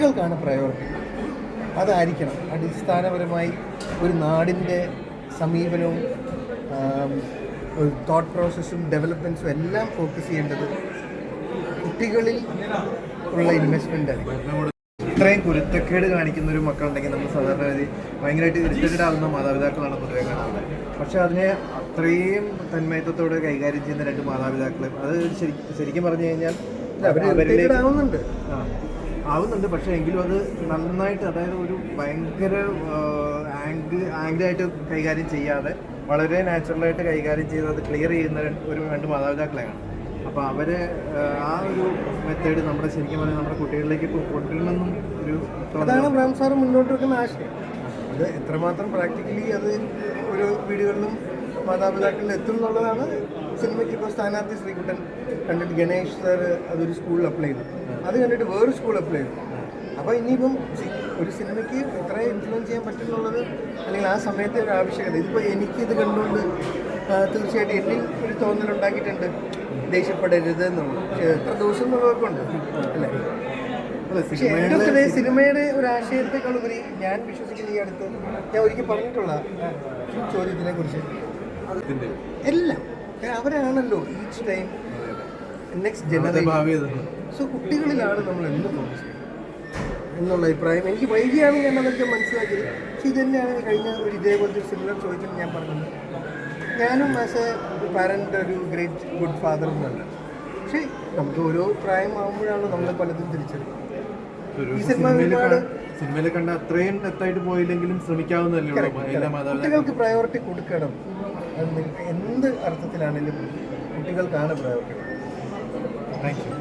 കുട്ടികൾക്കാണ് പ്രയോറിറ്റി. അതായിരിക്കണം. അടിസ്ഥാനപരമായി ഒരു നാടിന്റെ സമീപനവും തോട്ട് പ്രോസസ്സും ഡെവലപ്മെന്റ്സും എല്ലാം ഫോക്കസ് ചെയ്യേണ്ടത് കുട്ടികളിൽ ഉള്ള ഇൻവെസ്റ്റ്മെന്റ് ആയിരിക്കും ഇത്രയും കുരുത്തക്കേട് കാണിക്കുന്ന ഒരു മക്കളുണ്ടെങ്കിൽ നമ്മൾ സാധാരണ ഗതി ഭയങ്കരമായിട്ട് ഇറിറ്റേറ്റഡ് ആവുന്ന മാതാപിതാക്കളാണ് പൊതുവെ കാണുന്നത് പക്ഷെ അതിനെ അത്രയും തന്മയത്വത്തോടെ കൈകാര്യം ചെയ്യുന്ന രണ്ട് മാതാപിതാക്കളും അത് ശരിക്കും പറഞ്ഞു കഴിഞ്ഞാൽ അവരിലേക്ക് ആവുന്നുണ്ട്. ആവുന്നുണ്ട്. പക്ഷേ എങ്കിലും അത് നന്നായിട്ട് അതായത് ഒരു ഭയങ്കര ആംഗ് ആംഗിളായിട്ട് കൈകാര്യം ചെയ്യാതെ വളരെ നാച്ചുറലായിട്ട് കൈകാര്യം ചെയ്ത് അത് ക്ലിയർ ചെയ്യുന്ന ഒരു രണ്ട് മാതാപിതാക്കളെയാണ് അപ്പോൾ അവരെ ആ ഒരു മെത്തേഡ് നമ്മുടെ ശരിക്കും പറഞ്ഞാൽ നമ്മുടെ കുട്ടികളിലേക്ക് കൊണ്ടുവരണമെന്നും ഒരു അതാണ് ബ്രാം സാർ മുന്നോട്ട് വെക്കുന്ന ആശയം. അത് എത്രമാത്രം പ്രാക്ടിക്കലി അത് ഒരു വീടുകളിലും മാതാപിതാക്കളിൽ എത്തും എന്നുള്ളതാണ് സിനിമയ്ക്ക് ഇപ്പോൾ സ്ഥാനാർത്ഥി ശ്രീകുട്ടൻ കണ്ടിട്ട് ഗണേഷ് സാർ അതൊരു സ്കൂളിൽ അപ്ലൈ ചെയ്തു. അത് കണ്ടിട്ട് വേറൊരു സ്കൂൾ അപ്ലൈ ചെയ്തു. അപ്പോൾ ഇനിയിപ്പം ഒരു സിനിമയ്ക്ക് ഇത്രയും ഇൻഫ്ലുവൻസ് ചെയ്യാൻ പറ്റുന്നുള്ളത് അല്ലെങ്കിൽ ആ സമയത്തെ ഒരു ആവശ്യകത. ഇതിപ്പോൾ ഇത് കണ്ടുകൊണ്ട് തീർച്ചയായിട്ടും എന്നിൽ ഒരു തോന്നലുണ്ടാക്കിയിട്ടുണ്ട് ദേഷ്യപ്പെടരുത് എന്നുള്ളത്. പക്ഷേ എത്ര ദിവസം എന്നുള്ളവർക്കുണ്ട് അല്ലേ? പക്ഷേ എന്റെ സിനിമയുടെ ഒരു ആശയത്തെക്കാളുപരി ഞാൻ വിശ്വസിക്കുന്ന ഈ അടുത്ത് ഞാൻ ഒരിക്കൽ പറഞ്ഞിട്ടുള്ള ചോദ്യത്തിനെ കുറിച്ച്. എല്ലാം. അവരാണല്ലോ each time next generation so കുട്ടികളിലാണ് നമ്മൾ എന്ത് ഫോക്കസ് ചെയ്യുന്നത് എന്നുള്ള അഭിപ്രായം എനിക്ക് വൈകിയാണ് ഞാൻ അതൊക്കെ മനസ്സിലാക്കിയത്. പക്ഷെ ഇത് തന്നെയാണ് കഴിഞ്ഞ ഒരു ഇതേപോലത്തെ സിമിലർ ചോദിച്ചിട്ട് ഞാൻ പറഞ്ഞത്. ഞാനും ആസ് എ പാരന്റ് ഒരു ഗ്രേറ്റ് ഗുഡ് ഫാദർ എന്നല്ല പക്ഷേ നമുക്ക് ഓരോ പ്രായം ആകുമ്പോഴാണ് നമ്മൾ പലതും തിരിച്ചറിയുന്നത്. ഈ സിനിമ ഒരുപാട് സിനിമയിൽ കണ്ട അത്രയും ഡെത്തായിട്ട് പോയില്ലെങ്കിലും ശ്രമിക്കാവുന്നതല്ലേ കുട്ടികൾക്ക് പ്രയോറിറ്റി കൊടുക്കണം. എന്ത് അർത്ഥത്തിലാണെങ്കിലും കുട്ടികൾക്കാണ് പ്രയോറിറ്റി Thank you.